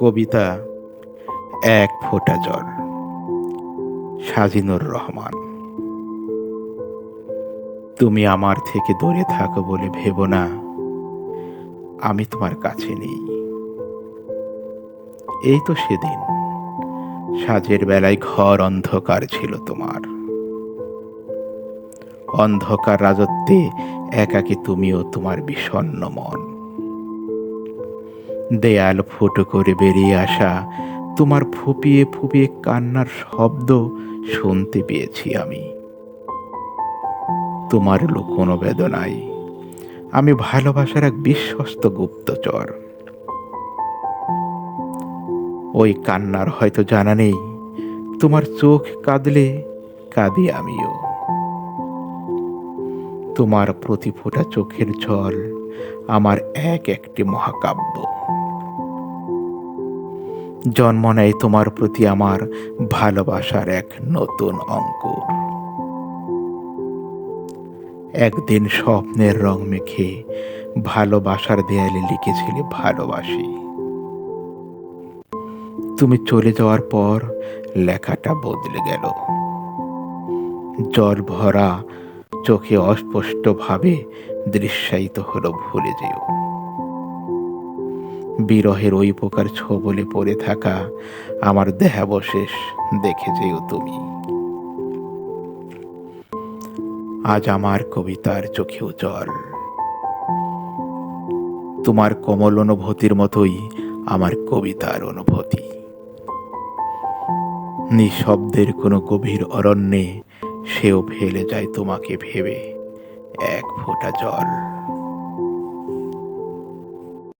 কবিতা, এক ফোঁটা জল সাজিনুর রহমান। তুমি আমার থেকে দূরে থাকো বলে ভেবো না। আমি তোমার কাছে নেই। এই তো সেদিন। সাজের বেলায় ঘর অন্ধকার ছিল তোমার। অন্ধকার রাজত্বে একাকে তুমিও তোমার বিষণ্ণ মন। দেয়াল ফুটো করে বেরিয়ে আসা, তোমার ফুপিয়ে ফুপিয়ে কান্নার শব্দ শুনতে পেয়েছি আমি। তোমার লুকোনো বেদনায় আমি ভালোবাসার এক বিশ্বস্ত গুপ্তচর। ওই কান্নার হয়তো জানা নেই, তোমার চোখ কাঁদলে কাঁদি আমিও। তোমার প্রতি ফোঁটা চোখের জল আমার এক একটি মহাকাব্য। জন্ম নেয় তোমার প্রতি আমার ভালোবাসার এক নতুন অঙ্কুর একদিন স্বপ্নের রং মেখে ভালোবাসার দেয়ালে লিখেছিলে ভালোবাসি। তুমি চলে যাওয়ার পর লেখাটা বদলে গেল। জল ভরা চোখে অস্পষ্টভাবে দৃশ্যায়িত হলো ভুলে যেও। বিরহের ওই প্রকার ছোবলে পড়ে থাকা আমার দেহাবশেষ দেখে যেও তুমি। আজ আমার কবিতার চোখেও জল। তোমার কোমল অনুভূতির মতোই আমার কবিতার অনুভূতি। নিঃশব্দের কোনো গভীর অরণ্যে সেও ফেলে যায় তোমাকে ভেবে এক ফোঁটা জল।